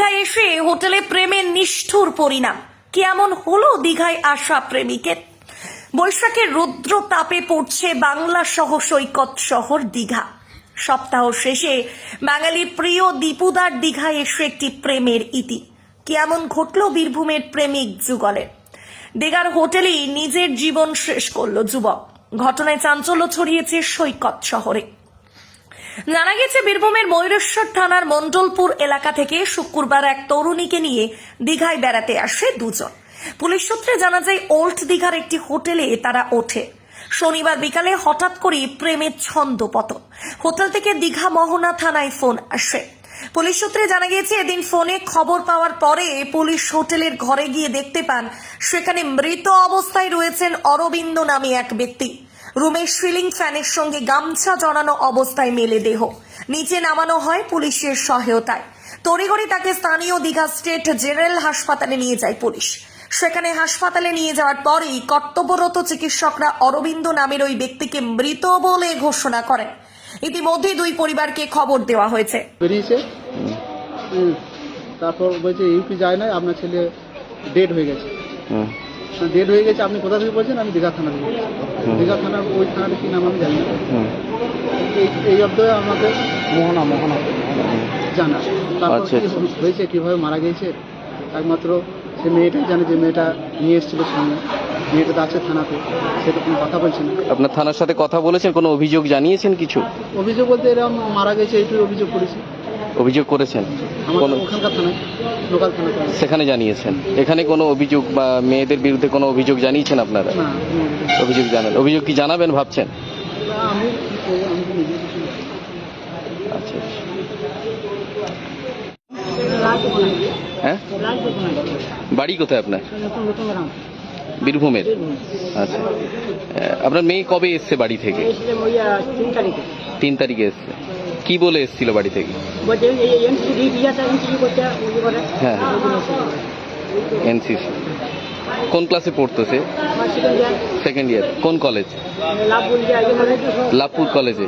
দীঘায় এসে হোটেলে প্রেমের নিষ্ঠুর পরিণাম। কেমন হলো দীঘায় আসা প্রেমিকের? বৈশাখের রৌদ্র তাপে পড়ছে বাংলা সহ সৈকত শহর দীঘা। সপ্তাহ শেষে বাঙালির প্রিয় দীপুদার দীঘায় এসে একটি প্রেমের ইতি। কেমন ঘটল বীরভূমের প্রেমিক যুগলের? দীঘার হোটেলেই নিজের জীবন শেষ করল যুবক। ঘটনায় চাঞ্চল্য ছড়িয়েছে সৈকত শহরে। জানা গেছে, বীরভূমের ময়ূরেশ্বর থানার মণ্ডলপুর এলাকা থেকে শুক্রবার এক তরুণীকে নিয়ে দীঘায় বেড়াতে আসে দুজন। পুলিশ সূত্রে জানা যায়, ওল্ড দীঘার একটি হোটেলে তারা ওঠে। শনিবার বিকালে হঠাৎ করে প্রেমের ছন্দ পতন। হোটেল থেকে দীঘা মোহনা থানায় ফোন আসে। পুলিশ সূত্রে জানা গিয়েছে, এদিন ফোনে খবর পাওয়ার পরে পুলিশ হোটেলের ঘরে গিয়ে দেখতে পান, সেখানে মৃত অবস্থায় রয়েছেন অরবিন্দ নামে এক ব্যক্তি। রুমের সিলিং ফ্যানের সঙ্গে গামছা জড়ানো অবস্থায় মেলে দেহ। নিচে নামানো হয় পুলিশের সহায়তায়। তড়িঘড়ি তাকে স্থানীয় দীঘা স্টেট জেনারেল হাসপাতালে নিয়ে যায় পুলিশ। সেখানে হাসপাতালে নিয়ে যাওয়ার পরেই কর্তব্যরত চিকিৎসকরা অরবিন্দ নামের ওই ব্যক্তিকে মৃত বলে ঘোষণা করেন। ইতিমধ্যে দুই পরিবারকে খবর দেওয়া হয়েছে। বেরিয়েছে। তারপর বলছে ইউপি যায় না আপনার ছেলে ডেড হয়ে গেছে। ডেড হয়ে গেছে আপনি কোথা থেকে বলছেন? আমি দীঘা থানা থেকে দীঘা থানার ওই থানার কি নাম আমি জানি না। এই অব্দে আমাকে মোহনা মোহনা। জানা। তারপর আচ্ছা, কি হয়েছে কীভাবে মারা গেছে? একমাত্র সে মেয়েটাই জানে যে মেয়েটা নিয়ে এসেছিল সঙ্গে মেয়েটা তো আছে থানাতে সে তো কোনো কথা বলছে না। আপনার থানার সাথে কথা বলেছেন? কোনো অভিযোগ জানিয়েছেন কিছু? অভিযোগ বলতে এরকম মারা গেছে এইটুকু অভিযোগ করেছি। অভিযোগ করেছেন? আমার ওখানকার থানায়। সেখানে জানিয়েছেন। এখানে কোনো অভিযোগ বা মেয়েদের বিরুদ্ধে কোনো অভিযোগ জানিয়েছেন আপনারা? অভিযোগ। জানান অভিযোগ কি জানাবেন ভাবছেন? না। আচ্ছা হ্যাঁ? বাড়ি কোথায় আপনার? বীরভূমের? আচ্ছা। আপনার মেয়ে কবে এসছে বাড়ি থেকে? তিন তারিখে এসছে। কি বলে এসছিল বাড়ি থেকে? হ্যাঁ। এনসিসি। কোন ক্লাসে পড়তো সে? সেকেন্ড ইয়ার কোন কলেজ লাভপুর কলেজে